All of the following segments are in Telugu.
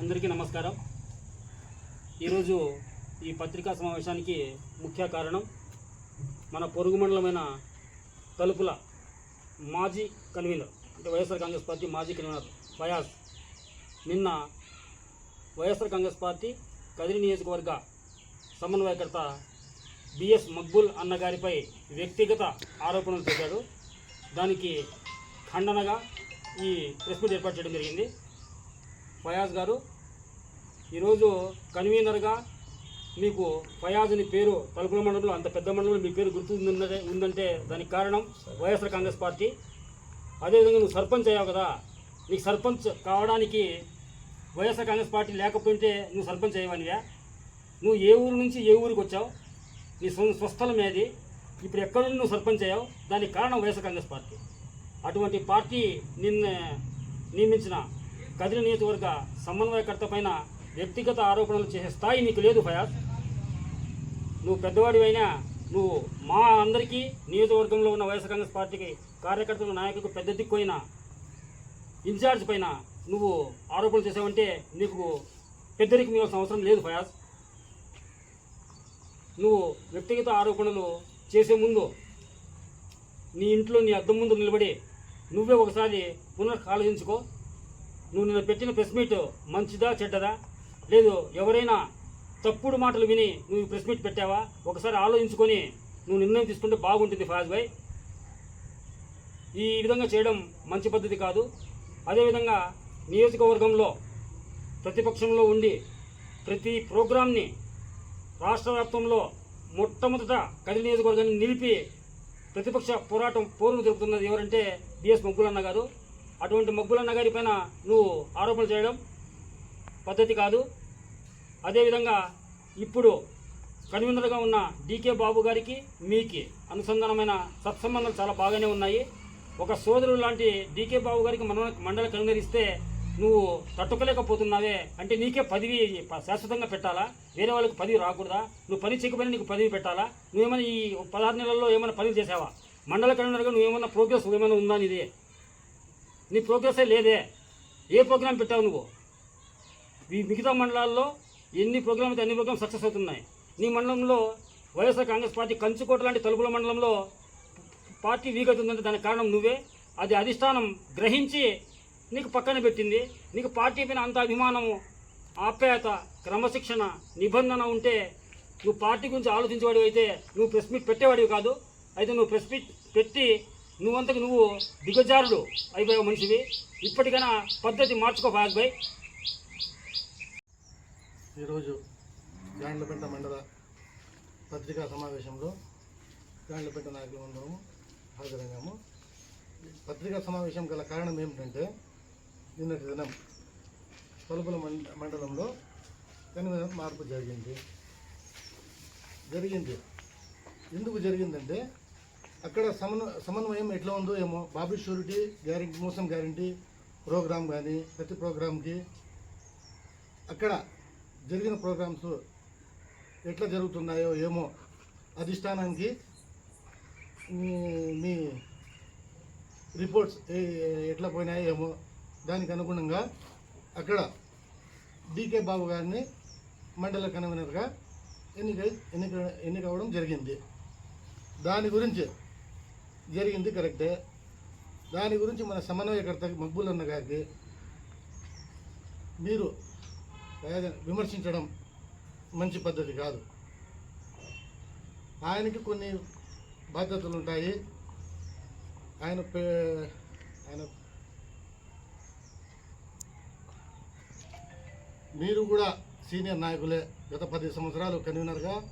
అందరికీ నమస్కారం. ఈరోజు ఈ పత్రికా సమావేశానికి ముఖ్య కారణం మన పొరుగు మండలమైన తలుపుల మాజీ కన్వీనర్ అంటే వైఎస్ఆర్ కాంగ్రెస్ పార్టీ మాజీ కన్వీనర్ ఫయాజ్. నిన్న వైఎస్ఆర్ కాంగ్రెస్ పార్టీ కదిరి నియోజకవర్గ సమన్వయకర్త బిఎస్ మక్బుల్ అన్నగారిపై వ్యక్తిగత ఆరోపణలు చేశాడు. దానికి ఖండనగా ఈ ప్రెస్ మీట్ ఏర్పాటు చేయడం జరిగింది. ఫయాజ్ గారు ఈరోజు కన్వీనర్గా మీకు ఫయాజ్ అని పేరు తలుపుల మండలంలో అంత పెద్ద మండలంలో మీ పేరు గుర్తు ఉందంటే ఉందంటే దానికి కారణం వైఎస్ఆర్ కాంగ్రెస్ పార్టీ. అదేవిధంగా నువ్వు సర్పంచ్ అయ్యావు కదా నీకు సర్పంచ్ కావడానికి వైఎస్ఆర్ కాంగ్రెస్ పార్టీ లేకపోతే నువ్వు సర్పంచ్ అయ్యేవానివా? నువ్వు ఏ ఊరు నుంచి ఏ ఊరికి వచ్చావు? నీ స్వ స్వస్థలం ఏది? ఇప్పుడు ఎక్కడ నుండి నువ్వు సర్పంచ్ అయ్యావు? దానికి కారణం వైఎస్ఆర్ కాంగ్రెస్ పార్టీ. అటువంటి పార్టీ నిన్న నియమించిన కదిరి నియోజకవర్గ సమన్వయకర్త పైన వ్యక్తిగత ఆరోపణలు చేసే స్థాయి నీకు లేదు ఫయాజ్. నువ్వు పెద్దవాడివైనా నువ్వు మా అందరికీ నియోజకవర్గంలో ఉన్న వైఎస్ఆర్ కాంగ్రెస్ పార్టీకి కార్యకర్తల నాయకులకు పెద్ద దిక్కుపోయిన ఇన్ఛార్జ్ పైన నువ్వు ఆరోపణలు చేసావంటే నీకు పెద్దరికి ఇవ్వాల్సిన అవసరం లేదు ఫయాజ్. నువ్వు వ్యక్తిగత ఆరోపణలు చేసే ముందు నీ ఇంట్లో నీ అద్దం ముందు నిలబడి నువ్వే ఒకసారి పునః ఆలోచించుకో. నువ్వు నిన్న పెట్టిన ప్రెస్ మీట్ మంచిదా చెడ్డదా? లేదు ఎవరైనా తప్పుడు మాటలు విని నువ్వు ప్రెస్ మీట్ పెట్టావా? ఒకసారి ఆలోచించుకొని నువ్వు నిర్ణయం తీసుకుంటే బాగుంటుంది ఫాజ్ భాయ్. ఈ విధంగా చేయడం మంచి పద్ధతి కాదు. అదేవిధంగా నియోజకవర్గంలో ప్రతిపక్షంలో ఉండి ప్రతి ప్రోగ్రామ్ని రాష్ట్ర వ్యాప్తంలో మొట్టమొదట కదిరి నియోజకవర్గాన్ని నిలిపి ప్రతిపక్ష పోరాటం పోరును జరుపుతున్నది ఎవరంటే బిఎస్ మగ్గులన్న గారు. అటువంటి మగ్గులన్న గారి పైన నువ్వు ఆరోపణలు చేయడం పద్ధతి కాదు. అదేవిధంగా ఇప్పుడు కన్వీనర్గా ఉన్న డీకే బాబు గారికి మీకి అనుసంధానమైన సత్సంబంధాలు చాలా బాగానే ఉన్నాయి. ఒక సోదరుడు లాంటి డీకే బాబు గారికి మన మండల కన్వీనర్ ఇస్తే నువ్వు తట్టుకోలేకపోతున్నావే అంటే నీకే పదవి శాశ్వతంగా పెట్టాలా? వేరే వాళ్ళకి పదవి రాకూడదా? నువ్వు పని చేయకపోయినా నీకు పదవి పెట్టాలా? నువ్వేమైనా ఈ పదహారు నెలల్లో ఏమైనా పని చేసావా? మండల కన్వీనర్గా నువ్వేమన్నా ప్రోగ్రెస్ ఏమైనా ఉందా నీది? నీ ప్రోగ్రెస్సే లేదే. ఏ ప్రోగ్రాం పెట్టావు నువ్వు? మిగతా మండలాల్లో ఎన్ని ప్రోగ్రామ్ అయితే అన్ని ప్రోగ్రామ్ సక్సెస్ అవుతున్నాయి. నీ మండలంలో వైఎస్ఆర్ కాంగ్రెస్ పార్టీ కంచుకోట లాంటి తలుపుల మండలంలో పార్టీ వీక్ అవుతుందంటే దానికి కారణం నువ్వే. అది అధిష్టానం గ్రహించి నీకు పక్కన పెట్టింది. నీకు పార్టీ పైన అంత అభిమానము ఆప్యాయత క్రమశిక్షణ నిబంధన ఉంటే నువ్వు పార్టీ గురించి ఆలోచించేవాడు అయితే నువ్వు ప్రెస్ మీట్ పెట్టేవాడివి కాదు. అయితే నువ్వు ప్రెస్ మీట్ పెట్టి నువ్వంతకు నువ్వు దిగజారుడు అయిపోయావు మనిషివి. ఇప్పటికైనా పద్ధతి మార్చుకో ఫయాజ్ ఈరోజు గాండ్లపేట మండల పత్రికా సమావేశంలో గాండ్లపేట నాయకులు అందరము హాజరయ్యాము. పత్రికా సమావేశం గల కారణం ఏమిటంటే నిన్నటి దినం తలుపుల మండ మండలంలో కనుక మార్పు జరిగింది. జరిగింది. ఎందుకు జరిగిందంటే అక్కడ సమన్ సమన్వయం ఎట్లా ఉందో ఏమో బాబీ షూరిటీ గ్యారెంటీ మోసం గ్యారెంటీ ప్రోగ్రామ్ కానీ ప్రతి ప్రోగ్రామ్కి అక్కడ జరిగిన ప్రోగ్రామ్స్ ఎట్లా జరుగుతున్నాయో ఏమో అధిష్టానానికి మీ రిపోర్ట్స్ ఎట్లా పోయినాయో ఏమో దానికి అనుగుణంగా అక్కడ డీకే బాబు గారిని మండల కన్వీనర్గా ఎన్నిక ఎన్నిక ఎన్నికవడం జరిగింది. దాని గురించి జరిగింది కరెక్టే. దాని గురించి మన సమన్వయకర్త మక్బుల్ అన్న గారికి మీరు విమర్శించడం మంచి పద్ధతి కాదు. ఆయనకి కొన్ని బాధ్యతలు ఉంటాయి. ఆయన పే- ఆయన మీరు కూడా సీనియర్ నాయకులే గత పది సంవత్సరాలు కన్వీనర్గా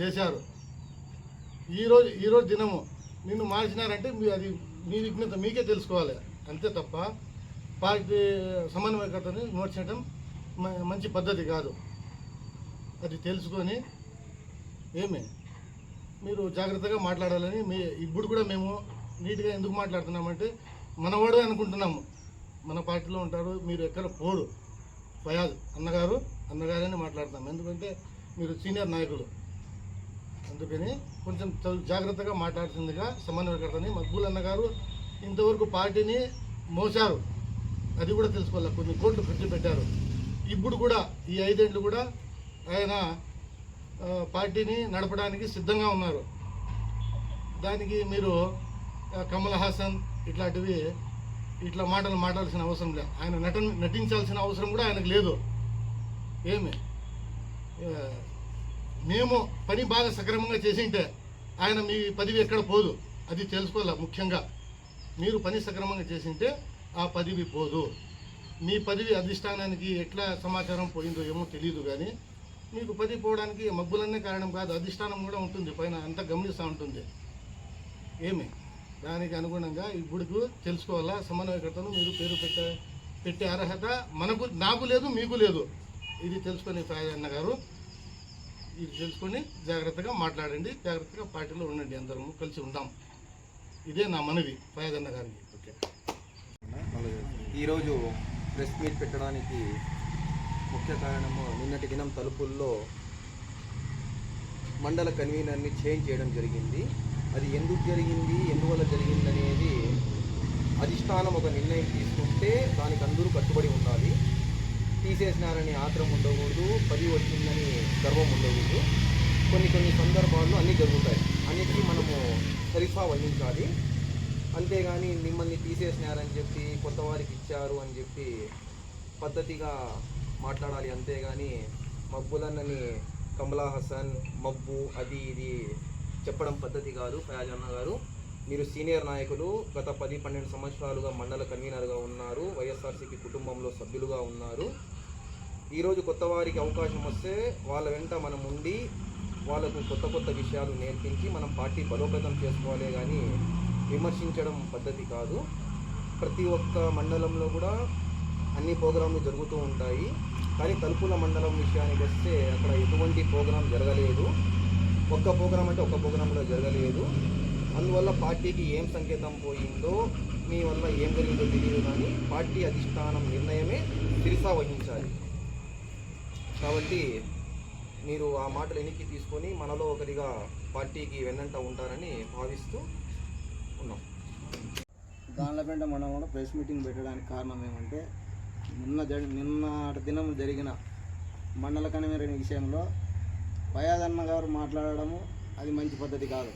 చేశారు. ఈరోజు ఈరోజు దినము నిన్ను మార్చినారంటే మీ అది మీ విఘ్నత మీకే తెలుసుకోవాలి. అంతే తప్ప పార్టీ సమన్వయకర్తని విమర్శించడం మంచి పద్ధతి కాదు. అది తెలుసుకొని ఏమి? మీరు జాగ్రత్తగా మాట్లాడాలని మీ ఇప్పుడు కూడా మేము నీట్గా ఎందుకు మాట్లాడుతున్నామంటే మనవాడు అనుకుంటున్నాము. మన పార్టీలో ఉంటారు మీరు ఎక్కడ పోడు ఫయాజ్ అన్నగారు అన్నగారని మాట్లాడతాం. ఎందుకంటే మీరు సీనియర్ నాయకులు. అందుకని కొంచెం జాగ్రత్తగా మాట్లాడుతుందిగా సమన్వయకర్తని. మక్బూల్ అన్నగారు ఇంతవరకు పార్టీని మోసారు అది కూడా తెలుసుకోవాలి? కొన్ని కోట్లు ఖర్చు పెట్టారు. ఇప్పుడు కూడా ఈ ఐదేండ్లు కూడా ఆయన పార్టీని నడపడానికి సిద్ధంగా ఉన్నారు. దానికి మీరు కమల్ హాసన్ ఇట్లాంటివి ఇట్లా మాటలు మాట్లాడాల్సిన అవసరం లేదు ఆయన నటన నటించాల్సిన అవసరం కూడా ఆయనకు లేదు. ఏమి? మేము పని బాగా సక్రమంగా చేసింటే ఆయన మీ పదవి ఎక్కడ పోదు. అది తెలుసుకోవాలి ముఖ్యంగా. మీరు పని సక్రమంగా చేసింటే ఆ పదవి పోదు. మీ పదవి అధిష్టానానికి ఎట్లా సమాచారం పోయిందో ఏమో తెలియదు కానీ మీకు పదవి పోవడానికి మబ్బులన్నీ కారణం కాదు అధిష్టానం కూడా ఉంటుంది పైన అంత గమనిస్తూ ఉంటుంది. ఏమి? దానికి అనుగుణంగా ఇప్పుడు తెలుసుకోవాలా? సమన్వయకర్తను మీరు పేరు పెట్ట పెట్టే అర్హత మనకు నాకు లేదు మీకు లేదు. ఇది తెలుసుకొని అన్న గారు ఇది తెలుసుకొని జాగ్రత్తగా మాట్లాడండి జాగ్రత్తగా పార్టీలో ఉండండి అందరము కలిసి ఉందాం. ఇదే నా మనవి ఫయాదన్న గారికి. ఓకే. ఈరోజు ప్రెస్ మీట్ పెట్టడానికి ముఖ్య కారణము నిన్నటి దినం తలుపుల్లో మండల కన్వీనర్ని చేంజ్ చేయడం జరిగింది. అది ఎందుకు జరిగింది? ఎందువల్ల జరిగింది అనేది అధిష్టానం ఒక నిర్ణయం తీసుకుంటే దానికి అందరూ కట్టుబడి ఉండాలి. తీసేసినారని ఆత్రం ఉండకూడదు పది వచ్చిందని గర్వం ఉండకూడదు. కొన్ని కొన్ని సందర్భాల్లో అన్నీ జరుగుతాయి. అన్నిటికీ మనము సరిఫా వహించాలి. అంతేగాని మిమ్మల్ని తీసేసినారని చెప్పి కొత్త వారికి ఇచ్చారు అని చెప్పి పద్ధతిగా మాట్లాడాలి. అంతేగాని మబ్బులన్నని కమలా హసన్ మబ్బు అది ఇది చెప్పడం పద్ధతి కాదు. ఫయాజ్ అన్న గారు మీరు సీనియర్ నాయకులు గత పది పన్నెండు సంవత్సరాలుగా మండల కన్వీనర్గా ఉన్నారు. వైఎస్ఆర్సీపీ కుటుంబంలో సభ్యులుగా ఉన్నారు. ఈరోజు కొత్త వారికి అవకాశం వస్తే వాళ్ళ వెంట మనం ఉండి వాళ్ళకు కొత్త కొత్త విషయాలు నేర్పించి మనం పార్టీ బలోపేతం చేసుకోవాలి. కానీ విమర్శించడం పద్ధతి కాదు. ప్రతి ఒక్క మండలంలో కూడా అన్ని ప్రోగ్రాంలు జరుగుతూ ఉంటాయి. కానీ తలుపుల మండలం విషయానికి వస్తే అక్కడ ఎటువంటి ప్రోగ్రాం జరగలేదు. ఒక్క ప్రోగ్రాం అంటే ఒక్క ప్రోగ్రాం కూడా జరగలేదు. అందువల్ల పార్టీకి ఏం సంకేతం పోయిందో మీ వల్ల ఏం జరిగిందో తెలియదు కానీ పార్టీ అధిష్టానం నిర్ణయమే తిరిసా వహించాలి. కాబట్టి మీరు ఆ మాటలు వెనక్కి తీసుకొని మనలో ఒకరిగా పార్టీకి వెన్నంట ఉంటారని భావిస్తూ ఉన్నాం దానిలపేంట మండలంలో ప్రెస్ మీటింగ్ పెట్టడానికి కారణం ఏమంటే నిన్న జరి నిన్నటి దినం జరిగిన మండల కన్వీనర్ విషయంలో పయాదన్న గారు మాట్లాడడము అది మంచి పద్ధతి కాదు.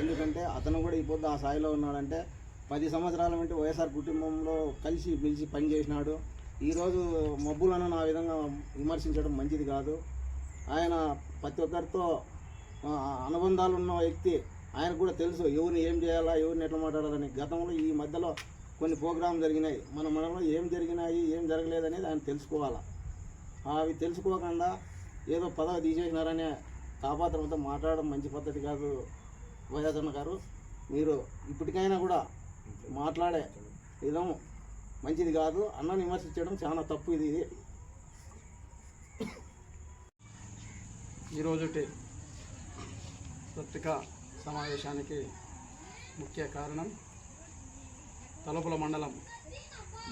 ఎందుకంటే అతను కూడా ఈ ఆ స్థాయిలో ఉన్నాడంటే పది సంవత్సరాల నుండి వైఎస్ఆర్ కుటుంబంలో కలిసి పిలిచి పనిచేసినాడు ఈరోజు మబ్బులను ఆ విధంగా విమర్శించడం మంచిది కాదు. ఆయన ప్రతి ఒక్కరితో అనుబంధాలు ఉన్న వ్యక్తి ఆయనకు కూడా తెలుసు ఎవరిని ఏం చేయాలా ఎవరిని ఎట్లా మాట్లాడాలని. గతంలో ఈ మధ్యలో కొన్ని ప్రోగ్రాం జరిగినాయి. మన మనలో ఏం జరిగినాయి ఏం జరగలేదనేది ఆయన తెలుసుకోవాలా? అవి తెలుసుకోకుండా ఏదో పదవి తీసేసినారనే తాపాత్రంతో మాట్లాడడం మంచి పద్ధతి కాదు. వైఎస్ఆర్ గారు మీరు ఇప్పటికైనా కూడా మాట్లాడే విధం మంచిది కాదు. అన్నని విమర్శించడం చాలా తప్పు ఇది. ఈరోజుటి పత్రికా సమావేశానికి ముఖ్య కారణం తలుపుల మండలం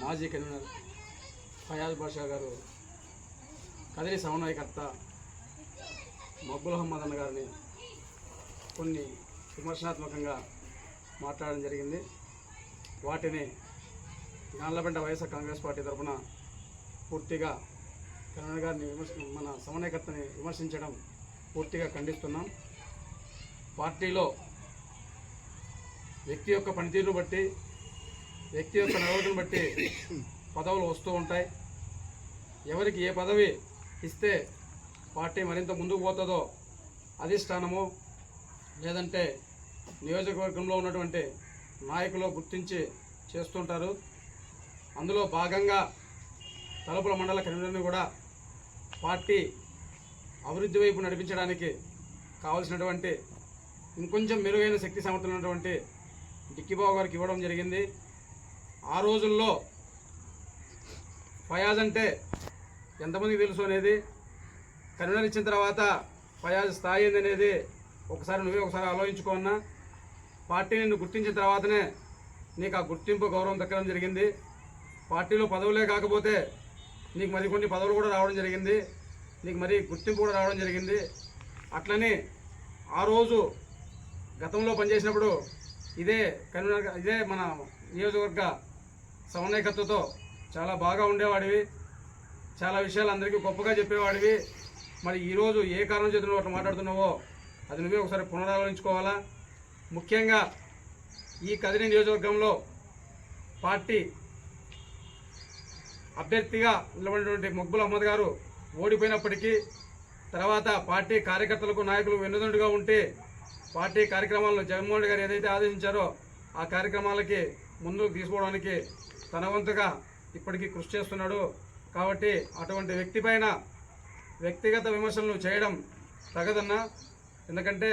మాజీ కన్వీనర్ ఫయాజ్ బాషా గారు కదిరి సమన్వయకర్త మబ్బుల్ అహ్మద్ అన్న గారిని కొన్ని విమర్శనాత్మకంగా మాట్లాడడం జరిగింది. వాటిని గాన్లపెంట వైఎస్ఆర్ కాంగ్రెస్ పార్టీ తరఫున పూర్తిగా కన్వీనర్ గారిని విమర్శ మన సమన్వయకర్తని విమర్శించడం పూర్తిగా ఖండిస్తున్నాం. పార్టీలో వ్యక్తి యొక్క పనితీరును బట్టి వ్యక్తి యొక్క నడవడిని బట్టి పదవులు వస్తూ ఉంటాయి. ఎవరికి ఏ పదవి ఇస్తే పార్టీ మరింత ముందుకు పోతుందో అధిష్టానము లేదంటే నియోజకవర్గంలో ఉన్నటువంటి నాయకులు గుర్తించి చేస్తుంటారు. అందులో భాగంగా తలుపుల మండల కన్వీనర్ని కూడా పార్టీ అభివృద్ధి వైపు నడిపించడానికి కావలసినటువంటి ఇంకొంచెం మెరుగైన శక్తి సామర్థ్యం ఉన్నటువంటి డిక్కిబాబు గారికి ఇవ్వడం జరిగింది. ఆ రోజుల్లో ఫయాజ్ అంటే ఎంతమందికి తెలుసు అనేది కన్వీనర్ ఇచ్చిన తర్వాత ఫయాజ్ స్థాయి అనేది ఒకసారి నువ్వే ఒకసారి ఆలోచించుకున్నా పార్టీ నిన్ను గుర్తించిన తర్వాతనే నీకు ఆ గుర్తింపు గౌరవం దక్కడం జరిగింది. పార్టీలో పదవులే కాకపోతే నీకు మరికొన్ని పదవులు కూడా రావడం జరిగింది. నీకు మరి గుర్తింపు కూడా రావడం జరిగింది. అట్లనే ఆ రోజు గతంలో పనిచేసినప్పుడు ఇదే కన్వీనర్ ఇదే మన నియోజకవర్గ సమన్వయకర్తతో చాలా బాగా ఉండేవాడివి. చాలా విషయాలు అందరికీ గొప్పగా చెప్పేవాడివి. మరి ఈరోజు ఏ కారణం చేత నువ్వు అట్లా మాట్లాడుతున్నావో అది నువ్వే ఒకసారి పునరాలోచించుకోవాలా? ముఖ్యంగా ఈ కదిరి నియోజకవర్గంలో పార్టీ అభ్యర్థిగా నిలబడినటువంటి మక్బుల్ అహ్మద్ గారు ఓడిపోయినప్పటికీ తర్వాత పార్టీ కార్యకర్తలకు నాయకులు వెన్నుదండుగా ఉంటే పార్టీ కార్యక్రమాలను జగన్మోహన్ రెడ్డి గారు ఏదైతే ఆదేశించారో ఆ కార్యక్రమాలకి ముందుకు తీసుకోవడానికి తన వంతుగా ఇప్పటికీ కృషి చేస్తున్నాడు. కాబట్టి అటువంటి వ్యక్తి పైన వ్యక్తిగత విమర్శలను చేయడం తగదన్నా. ఎందుకంటే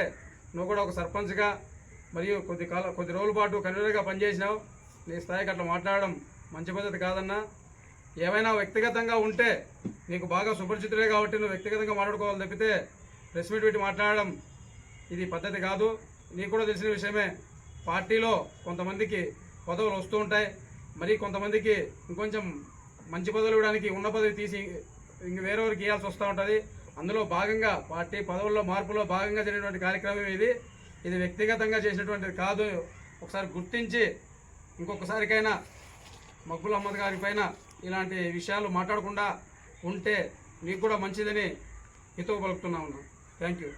నువ్వు కూడా ఒక సర్పంచ్గా మరియు కొద్ది కాల కొద్ది రోజుల పాటు కన్వీనర్గా పనిచేసినావు. నీ స్థాయికి అట్లా మాట్లాడడం మంచి పద్ధతి కాదన్నా. ఏమైనా వ్యక్తిగతంగా ఉంటే నీకు బాగా సుపరిచితుడే కాబట్టి నువ్వు వ్యక్తిగతంగా మాట్లాడుకోవాలి తప్పితే ప్రెస్ మీట్ పెట్టి మాట్లాడడం ఇది పద్ధతి కాదు. నీకు కూడా తెలిసిన విషయమే. పార్టీలో కొంతమందికి పదవులు వస్తూ ఉంటాయి. మరి కొంతమందికి ఇంకొంచెం మంచి పదవులు ఇవ్వడానికి ఉన్న పదవి తీసి ఇంక వేరెవరికి ఇవ్వాల్సి వస్తూ ఉంటుంది. అందులో భాగంగా పార్టీ పదవుల్లో మార్పులో భాగంగా జరిగినటువంటి కార్యక్రమం ఇది. ఇది వ్యక్తిగతంగా చేసినటువంటిది కాదు. ఒకసారి గుర్తించి ఇంకొకసారికైనా మక్బుల్ అహ్మద్ గారి పైన ఇలాంటి విషయాలు మాట్లాడకుండా ఉంటే మీకు కూడా మంచిదని హితవు పలుకుతున్నా థ్యాంక్ యూ